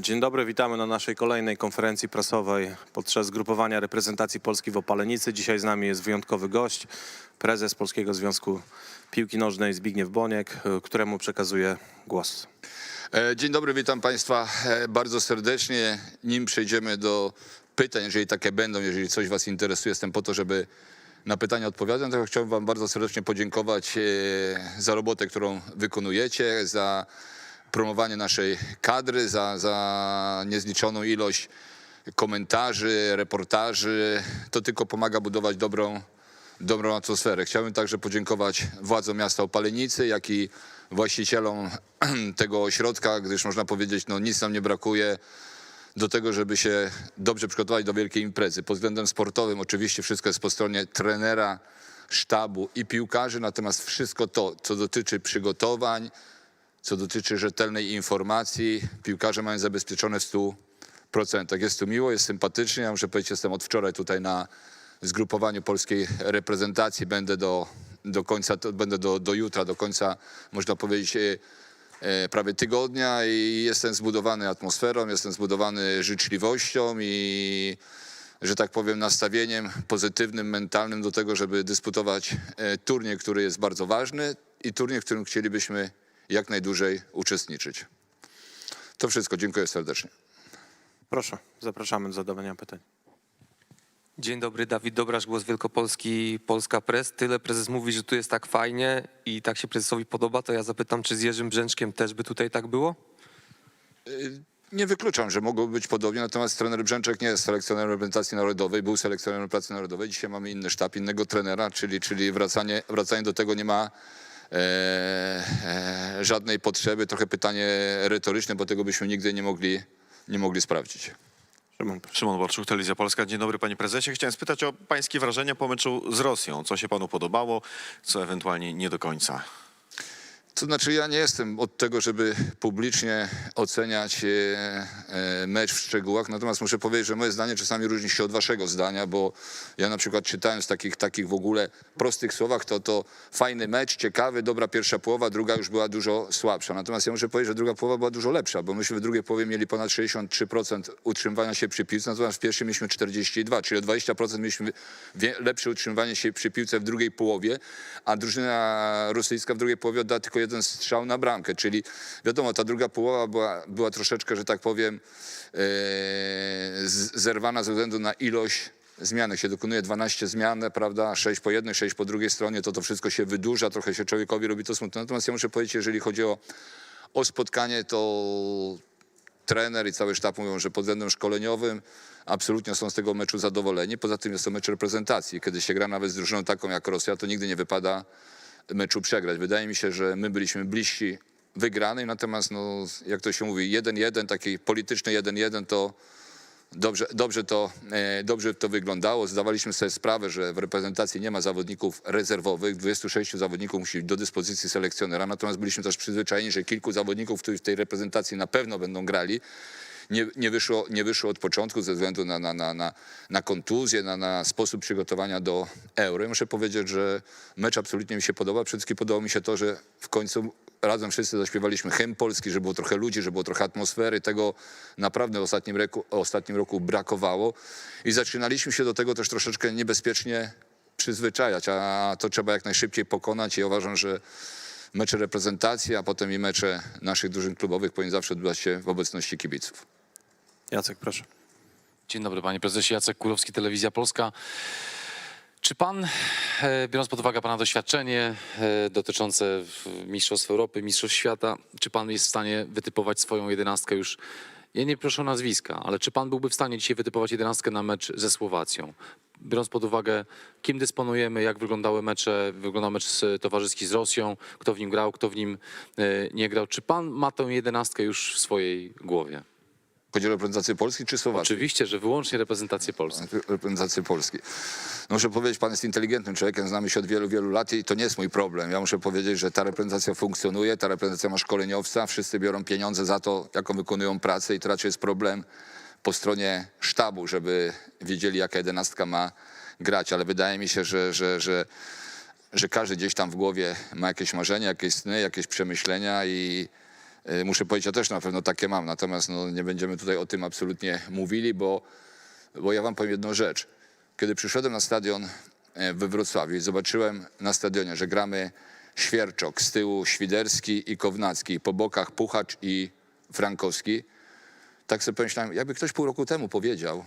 Dzień dobry, witamy na naszej kolejnej konferencji prasowej podczas zgrupowania reprezentacji Polski w Opalenicy. Dzisiaj z nami jest wyjątkowy gość, prezes Polskiego Związku Piłki Nożnej Zbigniew Boniek, y, któremu przekazuję głos. E, Dzień dobry, witam Państwa e, bardzo serdecznie. Nim przejdziemy do pytań, jeżeli takie będą, jeżeli coś Was interesuje, jestem po to, żeby na pytania odpowiadać. To chciałbym Wam bardzo serdecznie podziękować e, za robotę, którą wykonujecie, za promowanie naszej kadry, za, za niezliczoną ilość komentarzy, reportaży. To tylko pomaga budować dobrą, dobrą atmosferę. Chciałbym także podziękować władzom miasta Opalenicy, jak i właścicielom tego ośrodka, gdyż można powiedzieć, no nic nam nie brakuje do tego, żeby się dobrze przygotować do wielkiej imprezy. Pod względem sportowym oczywiście wszystko jest po stronie trenera, sztabu i piłkarzy, natomiast wszystko to, co dotyczy przygotowań, co dotyczy rzetelnej informacji, piłkarze mają zabezpieczone w 100%. Jest tu miło, jest sympatycznie. Ja muszę powiedzieć, jestem od wczoraj tutaj na zgrupowaniu polskiej reprezentacji. Będę do, do końca, będę do, do jutra, do końca, można powiedzieć, e, e, prawie tygodnia i jestem zbudowany atmosferą, jestem zbudowany życzliwością i że tak powiem, nastawieniem pozytywnym, mentalnym do tego, żeby dysputować e, turniej, który jest bardzo ważny i turniej, w którym chcielibyśmy jak najdłużej uczestniczyć. To wszystko. Dziękuję serdecznie. Proszę, zapraszamy do zadawania pytań. Dzień dobry, Dawid Dobrasz, Głos Wielkopolski, Polska Press. Tyle prezes mówi, że tu jest tak fajnie i tak się prezesowi podoba, to ja zapytam, czy z Jerzym Brzęczkiem też by tutaj tak było? Nie wykluczam, że mogłoby być podobnie, natomiast trener Brzęczek nie jest selekcjonerem reprezentacji narodowej, był selekcjonerem reprezentacji narodowej. Dzisiaj mamy inny sztab, innego trenera, czyli, czyli wracanie, wracanie do tego nie ma żadnej potrzeby. Trochę pytanie retoryczne, bo tego byśmy nigdy nie mogli, nie mogli sprawdzić. Szymon. Szymon Borczuk, Telewizja Polska. Dzień dobry panie prezesie. Chciałem spytać o pańskie wrażenia po meczu z Rosją. Co się panu podobało, co ewentualnie nie do końca? To znaczy ja nie jestem od tego, żeby publicznie oceniać e, e, mecz w szczegółach, natomiast muszę powiedzieć, że moje zdanie czasami różni się od waszego zdania, bo ja na przykład czytając takich, takich w ogóle prostych słowach, to to fajny mecz, ciekawy, dobra pierwsza połowa, druga już była dużo słabsza. Natomiast ja muszę powiedzieć, że druga połowa była dużo lepsza, bo myśmy w drugiej połowie mieli ponad 63% utrzymywania się przy piłce, natomiast w pierwszej mieliśmy 42, czyli o 20% mieliśmy lepsze utrzymywanie się przy piłce w drugiej połowie, a drużyna rosyjska w drugiej połowie oddała tylko jeden strzał na bramkę, czyli wiadomo, ta druga połowa była, była troszeczkę, że tak powiem, e, zerwana ze względu na ilość zmian. Jak się dokonuje 12 zmian, prawda, 6 po jednej, 6 po drugiej stronie, to to wszystko się wydłuża, trochę się człowiekowi robi to smutno. Natomiast ja muszę powiedzieć, jeżeli chodzi o, o spotkanie, to trener i cały sztab mówią, że pod względem szkoleniowym absolutnie są z tego meczu zadowoleni. Poza tym jest to mecz reprezentacji. Kiedy się gra nawet z drużyną taką jak Rosja, to nigdy nie wypada meczu przegrać. Wydaje mi się, że my byliśmy bliżsi wygranej, natomiast no, jak to się mówi, 1-1, taki polityczny 1-1 to dobrze, dobrze, to, e, dobrze to wyglądało. Zdawaliśmy sobie sprawę, że w reprezentacji nie ma zawodników rezerwowych. 26 zawodników musi być do dyspozycji selekcjonera. Natomiast byliśmy też przyzwyczajeni, że kilku zawodników, którzy w tej reprezentacji na pewno będą grali, nie, nie, wyszło, nie wyszło od początku ze względu na, na, na, na, na kontuzję, na, na sposób przygotowania do euro. I muszę powiedzieć, że mecz absolutnie mi się podoba. Przede wszystkim podobało mi się to, że w końcu razem wszyscy zaśpiewaliśmy hymn polski, że było trochę ludzi, że było trochę atmosfery. Tego naprawdę w ostatnim roku, ostatnim roku brakowało. I zaczynaliśmy się do tego też troszeczkę niebezpiecznie przyzwyczajać, a to trzeba jak najszybciej pokonać i uważam, że mecze reprezentacji, a potem i mecze naszych drużyn klubowych powinny zawsze odbywać się w obecności kibiców. Jacek, proszę. Dzień dobry panie prezesie, Jacek Kurowski, Telewizja Polska. Czy pan, e, biorąc pod uwagę pana doświadczenie e, dotyczące Mistrzostw Europy, Mistrzostw Świata, czy pan jest w stanie wytypować swoją jedenastkę już? Ja nie proszę o nazwiska, ale czy pan byłby w stanie dzisiaj wytypować jedenastkę na mecz ze Słowacją? Biorąc pod uwagę, kim dysponujemy, jak wyglądały mecze, wyglądał mecz towarzyski z Rosją, kto w nim grał, kto w nim e, nie grał. Czy pan ma tę jedenastkę już w swojej głowie? Chodzi o reprezentację Polski czy Słowacji? Oczywiście, że wyłącznie reprezentację Polski. reprezentacji Polski. No muszę powiedzieć, pan jest inteligentnym człowiekiem, znamy się od wielu, wielu lat i to nie jest mój problem. Ja muszę powiedzieć, że ta reprezentacja funkcjonuje, ta reprezentacja ma szkoleniowca, wszyscy biorą pieniądze za to, jaką wykonują pracę i to raczej jest problem po stronie sztabu, żeby wiedzieli, jaka jedenastka ma grać, ale wydaje mi się, że, że, że, że każdy gdzieś tam w głowie ma jakieś marzenia, jakieś sny, jakieś przemyślenia i Muszę powiedzieć, ja też na pewno takie mam, natomiast no, nie będziemy tutaj o tym absolutnie mówili, bo, bo ja wam powiem jedną rzecz. Kiedy przyszedłem na stadion e, we Wrocławiu i zobaczyłem na stadionie, że gramy Świerczok, z tyłu Świderski i Kownacki, po bokach Puchacz i Frankowski, tak sobie pomyślałem, jakby ktoś pół roku temu powiedział,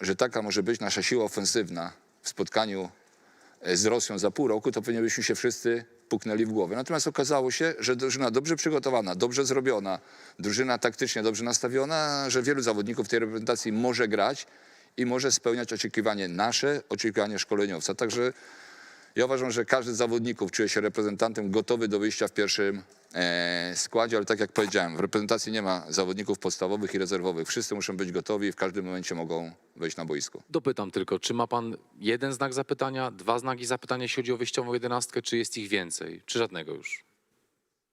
że taka może być nasza siła ofensywna w spotkaniu e, z Rosją za pół roku, to pewnie byśmy się wszyscy puknęli w głowę. Natomiast okazało się, że drużyna dobrze przygotowana, dobrze zrobiona, drużyna taktycznie dobrze nastawiona, że wielu zawodników tej reprezentacji może grać i może spełniać oczekiwanie nasze, oczekiwanie szkoleniowca. Także ja uważam, że każdy z zawodników czuje się reprezentantem gotowy do wyjścia w pierwszym e, składzie, ale tak jak powiedziałem, w reprezentacji nie ma zawodników podstawowych i rezerwowych. Wszyscy muszą być gotowi i w każdym momencie mogą wejść na boisko. Dopytam tylko, czy ma pan jeden znak zapytania, dwa znaki zapytania, jeśli chodzi o wyjściową jedenastkę, czy jest ich więcej, czy żadnego już?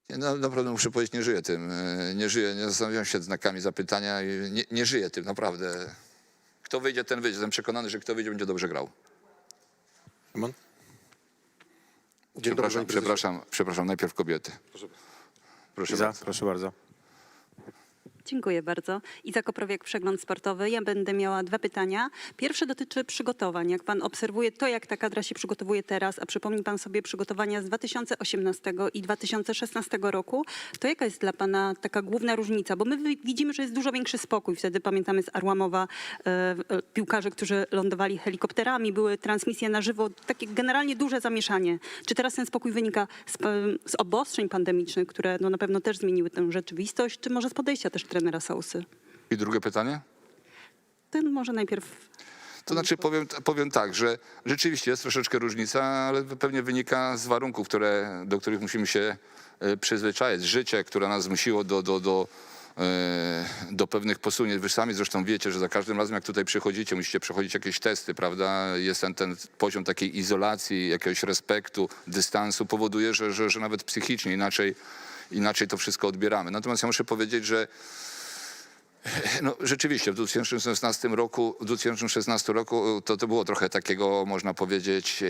Ja no, naprawdę muszę powiedzieć, nie żyję tym. e, Nie żyję, nie zastanawiam się nad znakami zapytania. i Nie, nie żyję tym, naprawdę. Kto wyjdzie, ten wyjdzie. Jestem przekonany, że kto wyjdzie, będzie dobrze grał. Szymon? Dzień dobry, Przepraszam, prezesie. przepraszam, przepraszam, najpierw kobiety. Proszę bardzo. proszę bardzo. Dziękuję bardzo. Iza Koprowiak, Przegląd Sportowy. Ja będę miała dwa pytania. Pierwsze dotyczy przygotowań. Jak pan obserwuje to, jak ta kadra się przygotowuje teraz, a przypomni pan sobie przygotowania z 2018 i 2016 roku, to jaka jest dla pana taka główna różnica? Bo my wi- widzimy, że jest dużo większy spokój. Wtedy pamiętamy z Arłamowa e, e, piłkarzy, którzy lądowali helikopterami, były transmisje na żywo, takie generalnie duże zamieszanie. Czy teraz ten spokój wynika z, z obostrzeń pandemicznych, które no, na pewno też zmieniły tę rzeczywistość, czy może z podejścia też trenera Sousy? I drugie pytanie? Ten może najpierw To znaczy powiem, powiem tak, że rzeczywiście jest troszeczkę różnica, ale pewnie wynika z warunków, które, do których musimy się e, przyzwyczaić. Życie, które nas zmusiło do, do, do, e, do pewnych posunięć. Wy sami zresztą wiecie, że za każdym razem jak tutaj przychodzicie, musicie przechodzić jakieś testy, prawda? Jest ten, ten poziom takiej izolacji, jakiegoś respektu, dystansu powoduje, że, że, że nawet psychicznie inaczej, inaczej to wszystko odbieramy. Natomiast ja muszę powiedzieć, że no, rzeczywiście, w 2016 roku, w 2016 roku to, to było trochę takiego, można powiedzieć, e,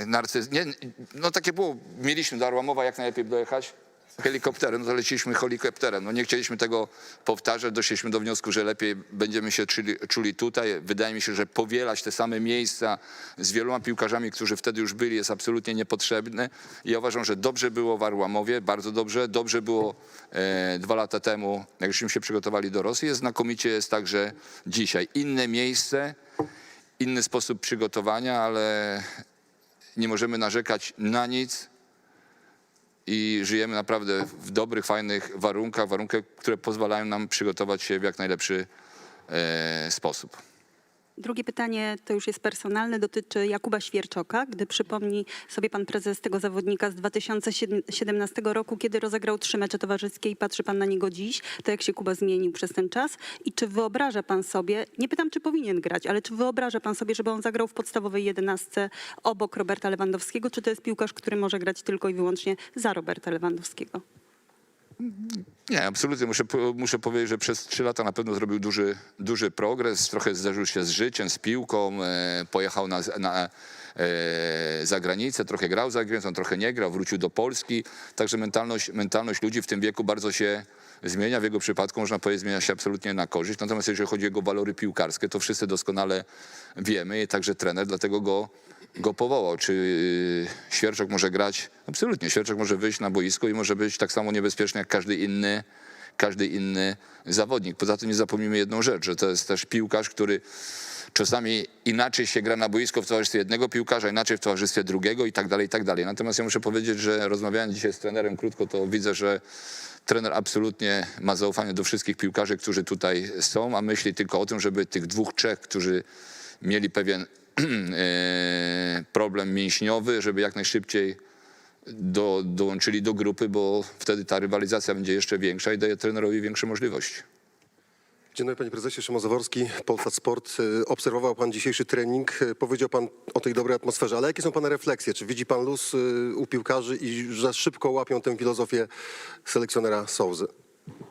e, narcyz... Nie, no takie było, mieliśmy do Arłamowa jak najlepiej dojechać helikopterem, no to leciliśmy helikopterem. No nie chcieliśmy tego powtarzać, doszliśmy do wniosku, że lepiej będziemy się czuli, czuli tutaj. Wydaje mi się, że powielać te same miejsca z wieloma piłkarzami, którzy wtedy już byli, jest absolutnie niepotrzebne. I ja uważam, że dobrze było w Arłamowie, bardzo dobrze. Dobrze było e, dwa lata temu, jak żeśmy się przygotowali do Rosji. Znakomicie jest także dzisiaj. Inne miejsce, inny sposób przygotowania, ale nie możemy narzekać na nic i żyjemy naprawdę w dobrych, fajnych warunkach, warunkach, które pozwalają nam przygotować się w jak najlepszy e, sposób. Drugie pytanie to już jest personalne, dotyczy Jakuba Świerczoka. Gdy przypomni sobie pan prezes tego zawodnika z 2017 roku, kiedy rozegrał trzy mecze towarzyskie i patrzy pan na niego dziś, to jak się Kuba zmienił przez ten czas i czy wyobraża pan sobie, nie pytam czy powinien grać, ale czy wyobraża pan sobie, żeby on zagrał w podstawowej jedenastce obok Roberta Lewandowskiego, czy to jest piłkarz, który może grać tylko i wyłącznie za Roberta Lewandowskiego? Nie, absolutnie. Muszę, muszę powiedzieć, że przez trzy lata na pewno zrobił duży, duży progres. Trochę zderzył się z życiem, z piłką. E, pojechał na, na, e, za granicę, trochę grał za granicą, trochę nie grał, wrócił do Polski. Także mentalność, mentalność ludzi w tym wieku bardzo się zmienia. W jego przypadku można powiedzieć, zmienia się absolutnie na korzyść. Natomiast jeżeli chodzi o jego walory piłkarskie, to wszyscy doskonale wiemy także trener dlatego go, go powołał. Czy y, Świerczok może grać? Absolutnie. Świerczok może wyjść na boisko i może być tak samo niebezpieczny jak każdy inny, każdy inny zawodnik. Poza tym nie zapomnijmy jedną rzecz, że to jest też piłkarz, który czasami inaczej się gra na boisko w towarzystwie jednego piłkarza, inaczej w towarzystwie drugiego i tak dalej, i tak dalej. Natomiast ja muszę powiedzieć, że rozmawiając dzisiaj z trenerem krótko, to widzę, że trener absolutnie ma zaufanie do wszystkich piłkarzy, którzy tutaj są, a myśli tylko o tym, żeby tych dwóch, trzech, którzy mieli pewien problem mięśniowy, żeby jak najszybciej do, dołączyli do grupy, bo wtedy ta rywalizacja będzie jeszcze większa i daje trenerowi większe możliwości. Dzień dobry panie prezesie, Szymon Zaworski, Polsat Sport. Y, Obserwował pan dzisiejszy trening, y, powiedział pan o tej dobrej atmosferze, ale jakie są pana refleksje? Czy widzi pan luz u piłkarzy i że szybko łapią tę filozofię selekcjonera Souzy?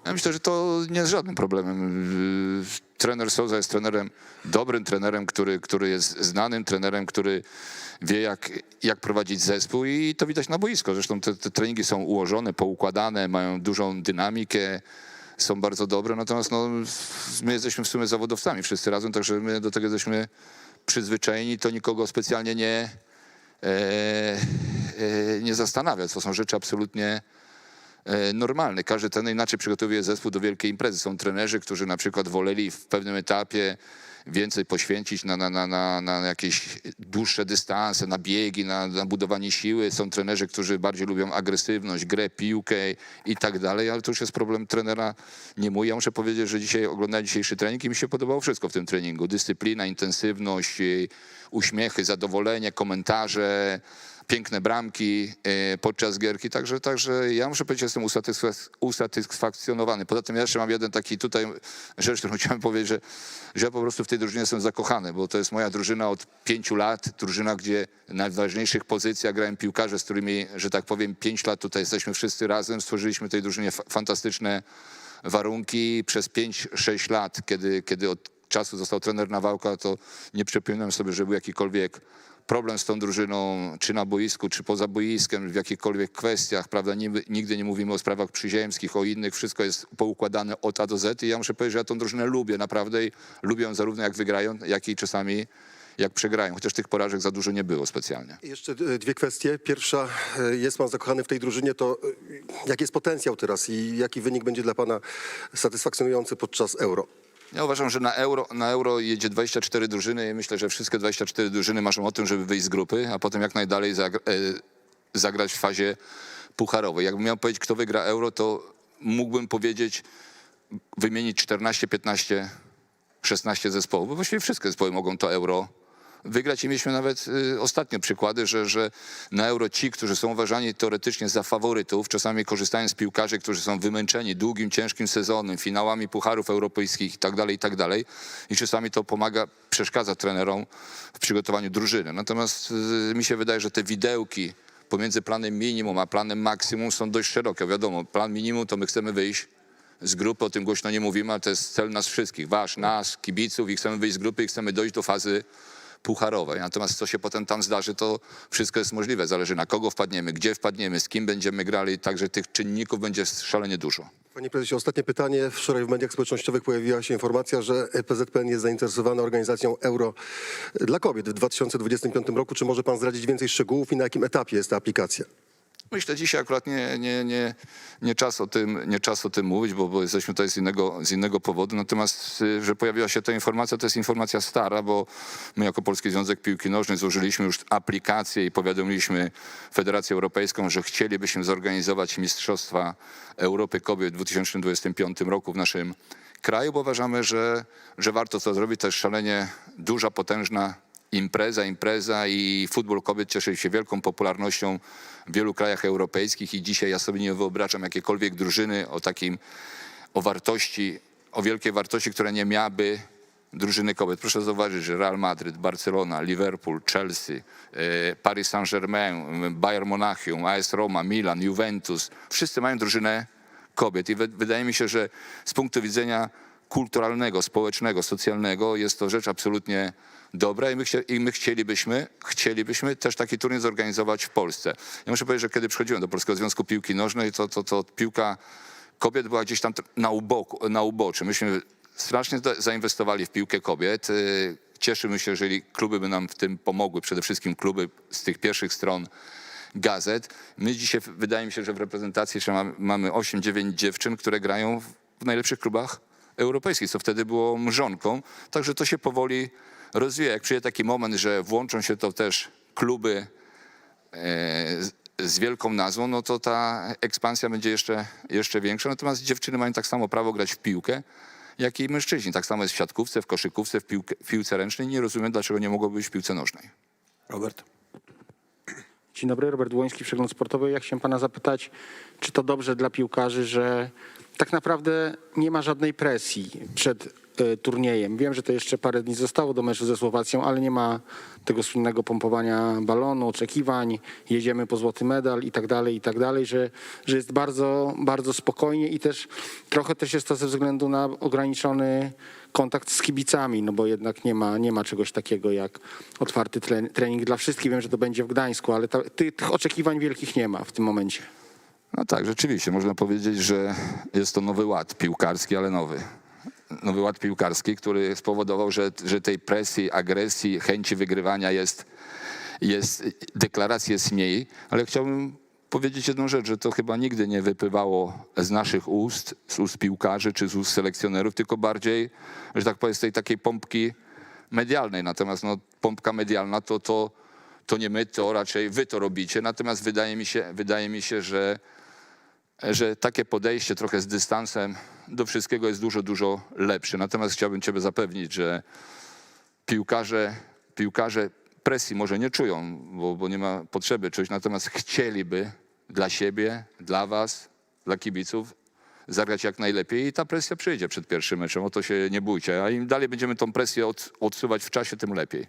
Ja myślę, że to nie jest żadnym problemem. trener Souza jest trenerem, dobrym trenerem, który, który jest znanym trenerem, który wie jak, jak prowadzić zespół i to widać na boisko. Zresztą te, te treningi są ułożone, poukładane, mają dużą dynamikę, są bardzo dobre, natomiast no, my jesteśmy w sumie zawodowcami wszyscy razem, także my do tego jesteśmy przyzwyczajeni, to nikogo specjalnie nie, e, e, nie zastanawia. To są rzeczy absolutnie e, normalne. Każdy trener inaczej przygotowuje zespół do wielkiej imprezy. Są trenerzy, którzy na przykład woleli w pewnym etapie więcej poświęcić na, na, na, na, na jakieś dłuższe dystanse, na biegi, na, na budowanie siły. Są trenerzy, którzy bardziej lubią agresywność, grę, piłkę i tak dalej, ale to już jest problem trenera, nie mój. Ja muszę powiedzieć, że dzisiaj oglądałem dzisiejszy trening i mi się podobało wszystko w tym treningu. Dyscyplina, intensywność, y, uśmiechy, zadowolenie, komentarze, piękne bramki e, podczas gierki, także, także ja muszę powiedzieć, jestem usatysfak- usatysfakcjonowany. Poza tym ja jeszcze mam jeden taki tutaj rzecz, którą chciałem powiedzieć, że, że ja po prostu w tej drużynie jestem zakochany, bo to jest moja drużyna od pięciu lat, drużyna, gdzie na najważniejszych pozycjach grałem piłkarze, z którymi, że tak powiem, pięć lat tutaj jesteśmy wszyscy razem, stworzyliśmy tej drużynie fa- fantastyczne warunki przez 5-6 lat, kiedy, kiedy od czasu został trener Nawałka, to nie przypominam sobie, że był jakikolwiek problem z tą drużyną, czy na boisku, czy poza boiskiem, w jakichkolwiek kwestiach, prawda, nigdy nie mówimy o sprawach przyziemskich, o innych, wszystko jest poukładane od A do Z i ja muszę powiedzieć, że ja tą drużynę lubię naprawdę i lubię ją zarówno jak wygrają, jak i czasami jak przegrają, chociaż tych porażek za dużo nie było specjalnie. Jeszcze e, dwie kwestie. Pierwsza, e, jest pan zakochany w tej drużynie, to e, jaki jest potencjał teraz i jaki wynik będzie dla pana satysfakcjonujący podczas euro? Ja uważam, że na euro, na euro jedzie 24 drużyny i myślę, że wszystkie 24 drużyny marzą o tym, żeby wyjść z grupy, a potem jak najdalej zagra, e, zagrać w fazie pucharowej. Jakbym miał powiedzieć, kto wygra euro, to mógłbym powiedzieć, wymienić 14, 15, 16 zespołów, bo właściwie wszystkie zespoły mogą to euro wygrać i mieliśmy nawet y, ostatnio przykłady, że, że na euro ci, którzy są uważani teoretycznie za faworytów, czasami korzystają z piłkarzy, którzy są wymęczeni długim, ciężkim sezonem, finałami pucharów europejskich i tak dalej, i tak. I czasami to pomaga, przeszkadza trenerom w przygotowaniu drużyny. Natomiast y, mi się wydaje, że te widełki pomiędzy planem minimum a planem maksimum są dość szerokie. Wiadomo, plan minimum to my chcemy wyjść z grupy, o tym głośno nie mówimy, ale to jest cel nas wszystkich, wasz, nas, kibiców i chcemy wyjść z grupy i chcemy dojść do fazy pucharowej. Natomiast co się potem tam zdarzy, to wszystko jest możliwe. Zależy na kogo wpadniemy, gdzie wpadniemy, z kim będziemy grali, także tych czynników będzie szalenie dużo. Panie prezesie, ostatnie pytanie. Wczoraj w mediach społecznościowych pojawiła się informacja, że PZPN jest zainteresowana organizacją euro dla kobiet w 2025 roku. Czy może pan zdradzić więcej szczegółów i na jakim etapie jest ta aplikacja? Myślę, dzisiaj akurat nie, nie, nie, nie, czas, o tym, nie czas o tym mówić, bo, bo jesteśmy tutaj z innego, z innego powodu. Natomiast, y, że pojawiła się ta informacja, to jest informacja stara, bo my jako Polski Związek Piłki Nożnej złożyliśmy już aplikację i powiadomiliśmy Federację Europejską, że chcielibyśmy zorganizować Mistrzostwa Europy Kobiet w 2025 roku w naszym kraju, bo uważamy, że, że warto to zrobić. To jest szalenie duża, potężna impreza, impreza i futbol kobiet cieszy się wielką popularnością w wielu krajach europejskich i dzisiaj ja sobie nie wyobrażam jakiekolwiek drużyny o takim, o wartości, o wielkiej wartości, która nie miałaby drużyny kobiet. Proszę zauważyć, że Real Madryt, Barcelona, Liverpool, Chelsea, e, Paris Saint-Germain, Bayern Monachium, AS Roma, Milan, Juventus, wszyscy mają drużynę kobiet i wy- wydaje mi się, że z punktu widzenia kulturalnego, społecznego, socjalnego jest to rzecz absolutnie dobra i my, i my chcielibyśmy, chcielibyśmy też taki turniej zorganizować w Polsce. Ja muszę powiedzieć, że kiedy przychodziłem do Polskiego Związku Piłki Nożnej, to, to, to piłka kobiet była gdzieś tam na, uboku, na uboczy. Myśmy strasznie za- zainwestowali w piłkę kobiet. Y, Cieszymy się, jeżeli kluby by nam w tym pomogły, przede wszystkim kluby z tych pierwszych stron gazet. My dzisiaj, wydaje mi się, że w reprezentacji mamy, mamy 8-9 dziewczyn, które grają w najlepszych klubach europejskich, co wtedy było mrzonką. Także to się powoli rozwija. Jak przyjdzie taki moment, że włączą się to też kluby e, z, wielką nazwą, no to ta ekspansja będzie jeszcze, jeszcze większa. Natomiast dziewczyny mają tak samo prawo grać w piłkę, jak i mężczyźni. Tak samo jest w siatkówce, w koszykówce, w, w piłce ręcznej. Nie rozumiem, dlaczego nie mogło być w piłce nożnej. Robert. Dzień dobry, Robert Łoński, Przegląd Sportowy. Ja chciałem pana zapytać, czy to dobrze dla piłkarzy, że tak naprawdę nie ma żadnej presji przed e, turniejem. Wiem, że to jeszcze parę dni zostało do meczu ze Słowacją, ale nie ma tego słynnego pompowania balonu, oczekiwań, jedziemy po złoty medal i tak dalej, i tak dalej, że, że jest bardzo, bardzo spokojnie i też trochę też jest to ze względu na ograniczony kontakt z kibicami, no bo jednak nie ma, nie ma czegoś takiego jak otwarty tren- trening dla wszystkich. Wiem, że to będzie w Gdańsku, ale ta, ty, tych oczekiwań wielkich nie ma w tym momencie. No tak, rzeczywiście, można powiedzieć, że jest to nowy ład piłkarski, ale nowy. Nowy ład piłkarski, który spowodował, że, że tej presji, agresji, chęci wygrywania jest, jest, deklaracji jest mniej, ale chciałbym powiedzieć jedną rzecz, że to chyba nigdy nie wypływało z naszych ust, z ust piłkarzy czy z ust selekcjonerów, tylko bardziej, że tak powiem, z tej takiej pompki medialnej. Natomiast no, pompka medialna to, to, to nie my, to raczej wy to robicie. Natomiast wydaje mi się, wydaje mi się że że takie podejście trochę z dystansem do wszystkiego jest dużo, dużo lepsze. Natomiast chciałbym Ciebie zapewnić, że piłkarze, piłkarze presji może nie czują, bo, bo nie ma potrzeby czuć, natomiast chcieliby dla siebie, dla Was, dla kibiców zagrać jak najlepiej i ta presja przyjdzie przed pierwszym meczem, o to się nie bójcie. A im dalej będziemy tą presję od, odsuwać w czasie, tym lepiej.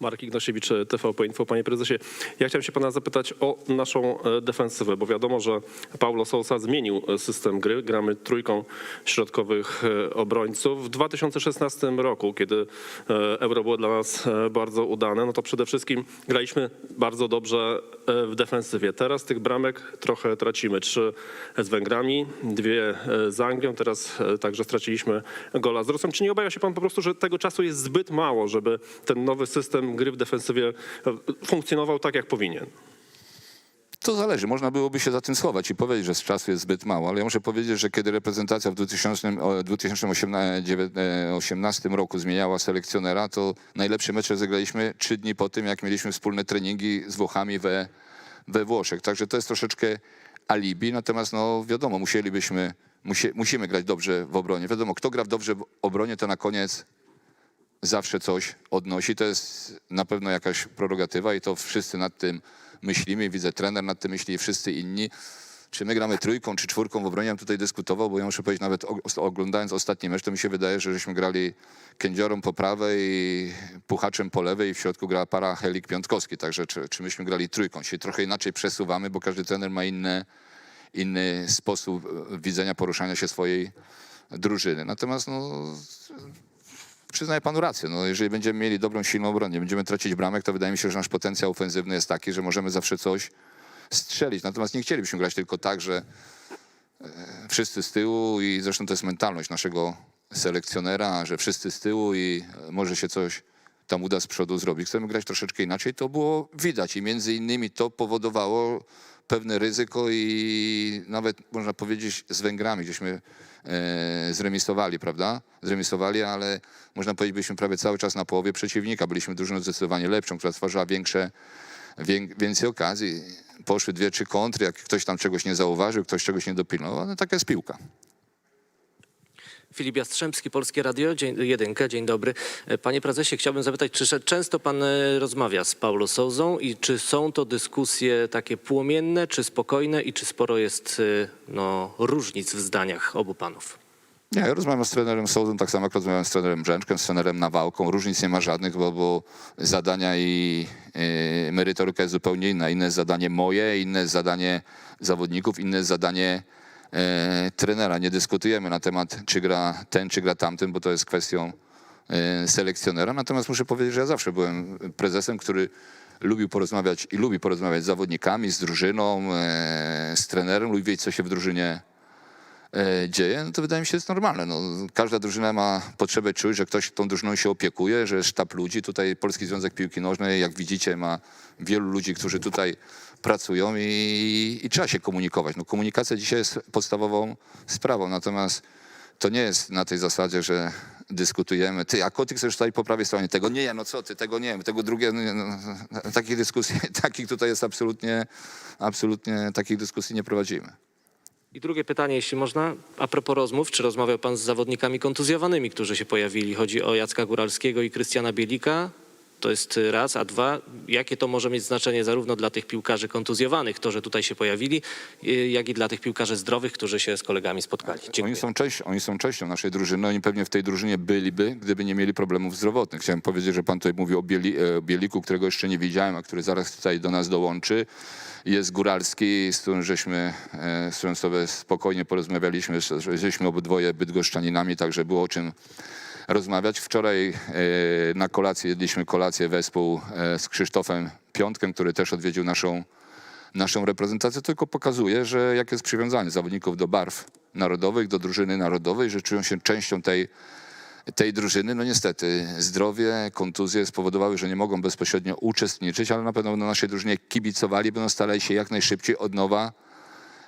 Marek Ignasiewicz, TVP Info. Panie prezesie, ja chciałem się pana zapytać o naszą e, defensywę, bo wiadomo, że Paulo Sousa zmienił e, system gry. Gramy trójką środkowych e, obrońców. W 2016 roku, kiedy Euro było dla nas bardzo udane, no to przede wszystkim graliśmy bardzo dobrze w defensywie. Teraz tych bramek trochę tracimy. Trzy z Węgrami, dwie z Anglią, teraz także straciliśmy gola z Rosją. Czy nie obawia się pan po prostu, że tego czasu jest zbyt mało, żeby ten nowy system gry w defensywie e, funkcjonował tak, jak powinien? To zależy. Można byłoby się za tym schować i powiedzieć, że z czasu jest zbyt mało, ale ja muszę powiedzieć, że kiedy reprezentacja w 2000, o, 2018 roku zmieniała selekcjonera, to najlepsze mecze zagraliśmy trzy dni po tym, jak mieliśmy wspólne treningi z Włochami we, we Włoszech. Także to jest troszeczkę alibi, natomiast no wiadomo, musielibyśmy, musie, musimy grać dobrze w obronie. Wiadomo, kto gra dobrze w obronie, to na koniec zawsze coś odnosi. To jest na pewno jakaś prerogatywa i to wszyscy nad tym myślimy. Widzę, trener nad tym myśli i wszyscy inni. Czy my gramy trójką czy czwórką w obronie? Ja tutaj dyskutował, bo ja muszę powiedzieć, nawet oglądając ostatni mecz, to mi się wydaje, że żeśmy grali kędziorą po prawej i puchaczem po lewej i w środku grała para Helik Piątkowski. Także czy, czy myśmy grali trójką? Się trochę inaczej przesuwamy, bo każdy trener ma inny, inny sposób e, widzenia, poruszania się swojej drużyny. Natomiast no, przyznaję panu rację. No, jeżeli będziemy mieli dobrą, silną obronę, nie będziemy tracić bramek, to wydaje mi się, że nasz potencjał ofensywny jest taki, że możemy zawsze coś strzelić. Natomiast nie chcielibyśmy grać tylko tak, że e, wszyscy z tyłu i zresztą to jest mentalność naszego selekcjonera, że wszyscy z tyłu i e, może się coś tam uda z przodu zrobić. Chcemy grać troszeczkę inaczej. To było widać i między innymi to powodowało pewne ryzyko i nawet można powiedzieć z Węgrami, gdzieśmy e, zremisowali, prawda? Zremisowali, ale można powiedzieć, byliśmy prawie cały czas na połowie przeciwnika. Byliśmy drużyną zdecydowanie lepszą, która stwarzała większe, wię, więcej okazji. Poszły dwie, trzy kontry, jak ktoś tam czegoś nie zauważył, ktoś czegoś nie dopilnował, ale taka jest piłka. Filip Jastrzębski, Polskie Radio, dzień, jedynka, dzień dobry. E, Panie prezesie, chciałbym zapytać, czy często pan e, rozmawia z Paulo Souzą i czy są to dyskusje takie płomienne, czy spokojne i czy sporo jest e, no, różnic w zdaniach obu panów? Nie, ja rozmawiam z trenerem Sołdem, tak samo jak rozmawiam z trenerem Brzęczkiem, z trenerem Nawałką. Różnic nie ma żadnych, bo, bo zadania i y, merytoryka jest zupełnie inna. Inne jest zadanie moje, inne jest zadanie zawodników, inne jest zadanie e, trenera. Nie dyskutujemy na temat, czy gra ten, czy gra tamten, bo to jest kwestią e, selekcjonera. Natomiast muszę powiedzieć, że ja zawsze byłem prezesem, który lubił porozmawiać i lubi porozmawiać z zawodnikami, z drużyną, e, z trenerem, lubi wiedzieć, co się w drużynie dzieje, no to wydaje mi się, jest normalne. No, każda drużyna ma potrzebę czuć, że ktoś tą drużyną się opiekuje, że sztab ludzi, tutaj Polski Związek Piłki Nożnej, jak widzicie, ma wielu ludzi, którzy tutaj pracują i, i trzeba się komunikować. No, komunikacja dzisiaj jest podstawową sprawą, natomiast to nie jest na tej zasadzie, że dyskutujemy, ty, a kotyk chcesz tutaj po prawej stronie, tego nie, no co ty, tego nie, tego drugie, no, nie, no, takich dyskusji, takich tutaj jest absolutnie, absolutnie takich dyskusji nie prowadzimy. I drugie pytanie, jeśli można, a propos rozmów, czy rozmawiał pan z zawodnikami kontuzjowanymi, którzy się pojawili? Chodzi o Jacka Góralskiego i Krystiana Bielika. To jest raz, a dwa, jakie to może mieć znaczenie zarówno dla tych piłkarzy kontuzjowanych, to, że tutaj się pojawili, y, jak i dla tych piłkarzy zdrowych, którzy się z kolegami spotkali. Dziękuję. Oni są, część, oni są częścią naszej drużyny, oni pewnie w tej drużynie byliby, gdyby nie mieli problemów zdrowotnych. Chciałem powiedzieć, że pan tutaj mówił o, Bieli, e, o Bieliku, którego jeszcze nie widziałem, a który zaraz tutaj do nas dołączy. Jest Góralski, z którym żeśmy, e, z którym sobie spokojnie porozmawialiśmy, jesteśmy obydwoje bydgoszczaninami, także było o czym rozmawiać. Wczoraj e, na kolację jedliśmy kolację wespół e, z Krzysztofem Piątkiem, który też odwiedził naszą naszą reprezentację, tylko pokazuje, że jakie jest przywiązanie zawodników do barw narodowych, do drużyny narodowej, że czują się częścią tej, tej drużyny. No niestety zdrowie, kontuzje spowodowały, że nie mogą bezpośrednio uczestniczyć, ale na pewno na naszej drużynie kibicowali, będą starali się jak najszybciej od nowa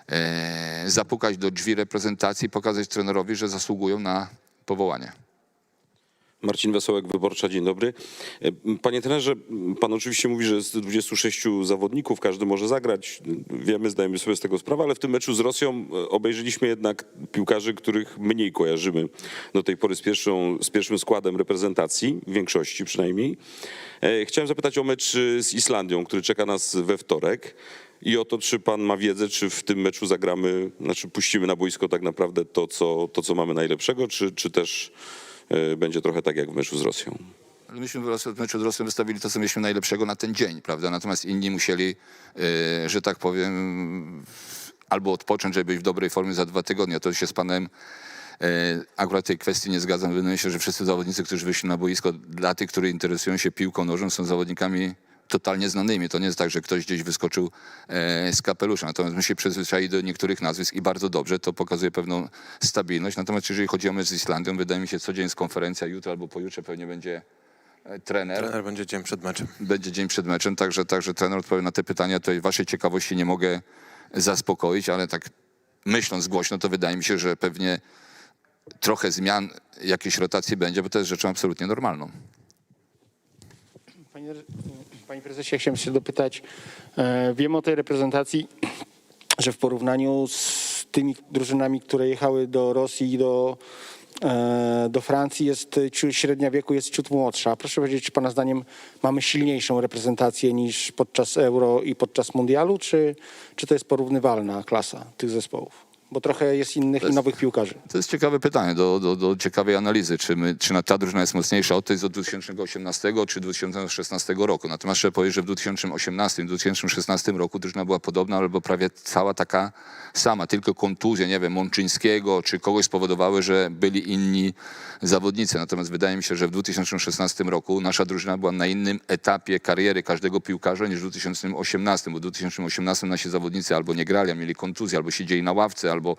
e, zapukać do drzwi reprezentacji pokazać trenerowi, że zasługują na powołanie. Marcin Wesołek, Wyborcza, dzień dobry. E, Panie trenerze, pan oczywiście mówi, że z 26 zawodników każdy może zagrać. Wiemy, zdajemy sobie z tego sprawę, ale w tym meczu z Rosją e, obejrzeliśmy jednak piłkarzy, których mniej kojarzymy do tej pory z, pierwszą, z pierwszym składem reprezentacji, w większości przynajmniej. E, Chciałem zapytać o mecz z Islandią, który czeka nas we wtorek. I o to, czy pan ma wiedzę, czy w tym meczu zagramy, znaczy puścimy na boisko tak naprawdę to, co, to, co mamy najlepszego, czy, czy też będzie trochę tak jak w meczu z Rosją. Myśmy w meczu z Rosją wystawili to, co mieliśmy najlepszego na ten dzień, prawda? Natomiast inni musieli, e, że tak powiem, albo odpocząć, żeby być w dobrej formie za dwa tygodnie. To się z panem e, akurat tej kwestii nie zgadzam. Wydaje mi się, że wszyscy zawodnicy, którzy wyszli na boisko, dla tych, którzy interesują się piłką nożną, są zawodnikami totalnie znanymi. To nie jest tak, że ktoś gdzieś wyskoczył e, z kapelusza. Natomiast my się przyzwyczaili do niektórych nazwisk i bardzo dobrze. To pokazuje pewną stabilność. Natomiast jeżeli chodzi o mecz z Islandią, wydaje mi się, co dzień jest konferencja, jutro albo pojutrze pewnie będzie e, trener Trener będzie dzień przed meczem. będzie dzień przed meczem, także, także trener odpowie na te pytania. Tutaj waszej ciekawości nie mogę zaspokoić, ale tak myśląc głośno, to wydaje mi się, że pewnie trochę zmian, jakiejś rotacji będzie, bo to jest rzeczą absolutnie normalną. Panie, panie prezesie, chciałem się dopytać. E, wiem o tej reprezentacji, że w porównaniu z tymi drużynami, które jechały do Rosji i do, e, do Francji, jest średnia wieku jest ciut młodsza. Proszę powiedzieć, czy pana zdaniem mamy silniejszą reprezentację niż podczas Euro i podczas Mundialu, czy, czy to jest porównywalna klasa tych zespołów? Bo trochę jest innych i nowych piłkarzy. To jest ciekawe pytanie do, do, do ciekawej analizy, czy, my, czy ta drużyna jest mocniejsza od tej z 2018 czy 2016 roku. Natomiast trzeba powiedzieć, że w 2018 2016 roku drużyna była podobna albo prawie cała taka sama. Tylko kontuzje, nie wiem, Mączyńskiego czy kogoś spowodowały, że byli inni zawodnicy. Natomiast wydaje mi się, że w 2016 roku nasza drużyna była na innym etapie kariery każdego piłkarza niż w 2018, bo w 2018 nasi zawodnicy albo nie grali, a mieli kontuzję, albo siedzieli na ławce, albo,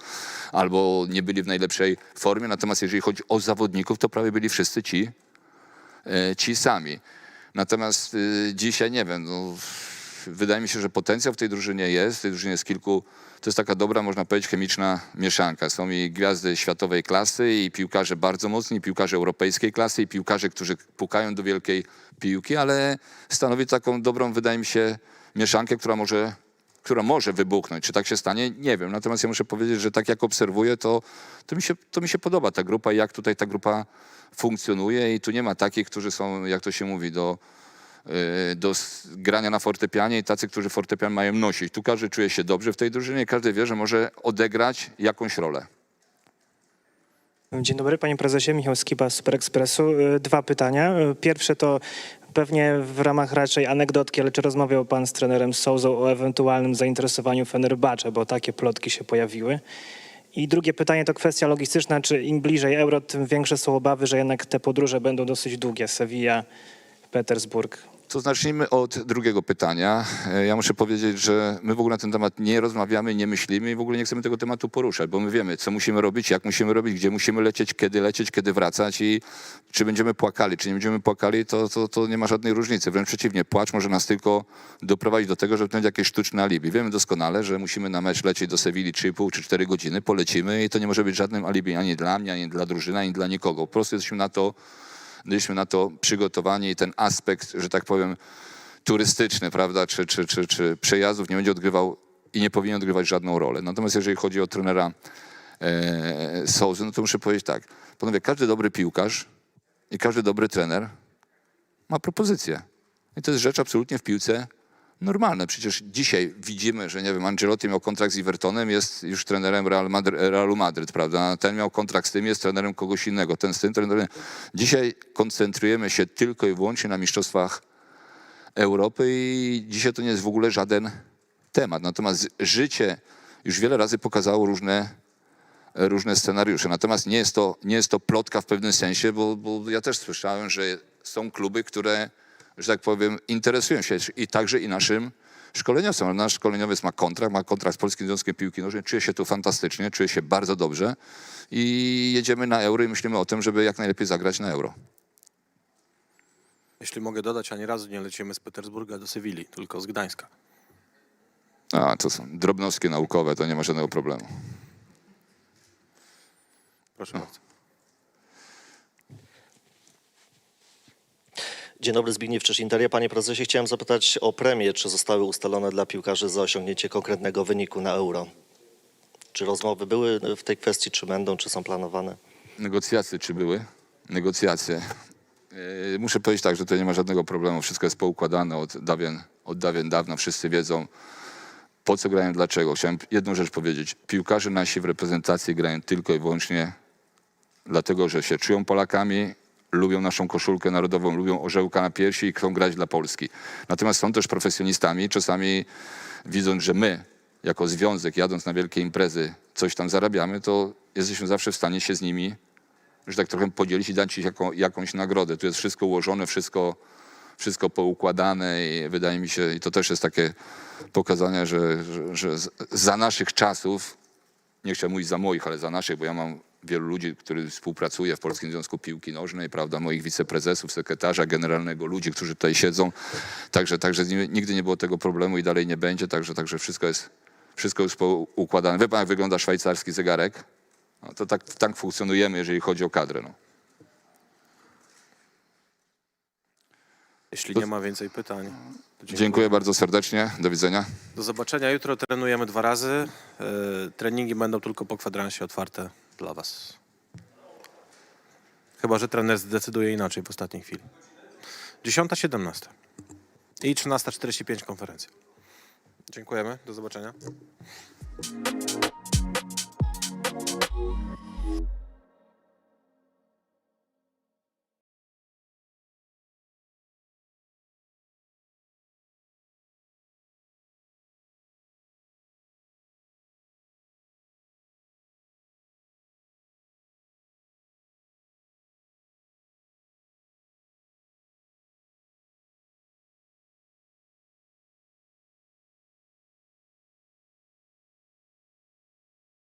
albo nie byli w najlepszej formie. Natomiast jeżeli chodzi o zawodników, to prawie byli wszyscy ci, e, ci sami. Natomiast y, dzisiaj nie wiem, no, wydaje mi się, że potencjał w tej drużynie jest. W tej drużynie jest kilku, to jest taka dobra, można powiedzieć, chemiczna mieszanka. Są i gwiazdy światowej klasy, i piłkarze bardzo mocni, i piłkarze europejskiej klasy, i piłkarze, którzy pukają do wielkiej piłki, ale stanowi taką dobrą, wydaje mi się, mieszankę, która może która może wybuchnąć. Czy tak się stanie? Nie wiem. Natomiast ja muszę powiedzieć, że tak jak obserwuję, to, to, mi, się, to mi się podoba ta grupa i jak tutaj ta grupa funkcjonuje i tu nie ma takich, którzy są, jak to się mówi, do, y, do grania na fortepianie i tacy, którzy fortepian mają nosić. Tu każdy czuje się dobrze w tej drużynie każdy wie, że może odegrać jakąś rolę. Dzień dobry, panie prezesie. Michał Skiba Super Expressu. Y, Dwa pytania. Y, Pierwsze to pewnie w ramach raczej anegdotki, ale czy rozmawiał pan z trenerem Souzą o ewentualnym zainteresowaniu Fenerbahce, bo takie plotki się pojawiły. I drugie pytanie to kwestia logistyczna. Czy im bliżej euro, tym większe są obawy, że jednak te podróże będą dosyć długie. Sevilla, Petersburg. To zacznijmy od drugiego pytania. E, Ja muszę powiedzieć, że my w ogóle na ten temat nie rozmawiamy, nie myślimy i w ogóle nie chcemy tego tematu poruszać, bo my wiemy, co musimy robić, jak musimy robić, gdzie musimy lecieć, kiedy lecieć, kiedy wracać i czy będziemy płakali, czy nie będziemy płakali, to, to, to nie ma żadnej różnicy. Wręcz przeciwnie, płacz może nas tylko doprowadzić do tego, że będzie jakieś sztuczne alibi. Wiemy doskonale, że musimy na mecz lecieć do Sewilli 3,5 czy 4 godziny, polecimy i to nie może być żadnym alibi ani dla mnie, ani dla drużyny, ani dla nikogo. Po prostu jesteśmy na to byliśmy na to przygotowani i ten aspekt, że tak powiem, turystyczny, prawda, czy, czy, czy, czy przejazdów nie będzie odgrywał i nie powinien odgrywać żadną rolę. Natomiast jeżeli chodzi o trenera e, Souzy, no to muszę powiedzieć tak. Panowie, każdy dobry piłkarz i każdy dobry trener ma propozycję. I to jest rzecz absolutnie w piłce normalna. Przecież dzisiaj widzimy, że nie wiem, Ancelotti miał kontrakt z Evertonem, jest już trenerem Real Madry, Realu Madryt, prawda? Ten miał kontrakt z tym, jest trenerem kogoś innego, ten z tym trenerem. Dzisiaj koncentrujemy się tylko i wyłącznie na mistrzostwach Europy i dzisiaj to nie jest w ogóle żaden temat. Natomiast życie już wiele razy pokazało różne, różne scenariusze. Natomiast nie jest to, nie jest to plotka w pewnym sensie, bo, bo ja też słyszałem, że są kluby, które, że tak powiem, interesują się i także i naszym szkoleniowcem. Nasz szkoleniowiec ma kontrakt, ma kontrakt z Polskim Związkiem Piłki Nożnej, czuje się tu fantastycznie, czuje się bardzo dobrze i jedziemy na euro i myślimy o tym, żeby jak najlepiej zagrać na euro. Jeśli mogę dodać, ani razu nie lecimy z Petersburga do Sewilli, tylko z Gdańska. A, to są drobnostki naukowe, to nie ma żadnego problemu. Proszę bardzo. Dzień dobry, Zbigniew Czeszinteria. Panie prezesie, chciałem zapytać o premie, czy zostały ustalone dla piłkarzy za osiągnięcie konkretnego wyniku na euro? Czy rozmowy były w tej kwestii, czy będą, czy są planowane? Negocjacje czy były? Negocjacje. Yy, Muszę powiedzieć tak, że to nie ma żadnego problemu. Wszystko jest poukładane od dawien, od dawien dawna. Wszyscy wiedzą, po co grają, dlaczego. Chciałem jedną rzecz powiedzieć. Piłkarze nasi w reprezentacji grają tylko i wyłącznie dlatego, że się czują Polakami, lubią naszą koszulkę narodową, lubią orzełka na piersi i chcą grać dla Polski. Natomiast są też profesjonistami, czasami widząc, że my, jako związek, jadąc na wielkie imprezy, coś tam zarabiamy, to jesteśmy zawsze w stanie się z nimi, że tak trochę podzielić i dać im jaką, jakąś nagrodę. Tu jest wszystko ułożone, wszystko, wszystko poukładane i wydaje mi się, i to też jest takie pokazanie, że, że, że za naszych czasów, nie chciałem mówić za moich, ale za naszych, bo ja mam wielu ludzi, którzy współpracuje w Polskim Związku Piłki Nożnej, prawda, moich wiceprezesów, sekretarza generalnego, ludzi, którzy tutaj siedzą. Także, także nigdy nie było tego problemu i dalej nie będzie, także, także wszystko jest, wszystko jest poukładane. Wie pan, jak wygląda szwajcarski zegarek? No, to tak, tak funkcjonujemy, jeżeli chodzi o kadrę. No. Jeśli nie ma więcej pytań. to Dziękuję bardzo serdecznie. Do widzenia. Do zobaczenia. Jutro trenujemy dwa razy. E, Treningi będą tylko po kwadransie otwarte dla Was. Chyba, że trener zdecyduje inaczej w ostatniej chwili. 10.17 i 13.45 konferencja. Dziękujemy. Do zobaczenia.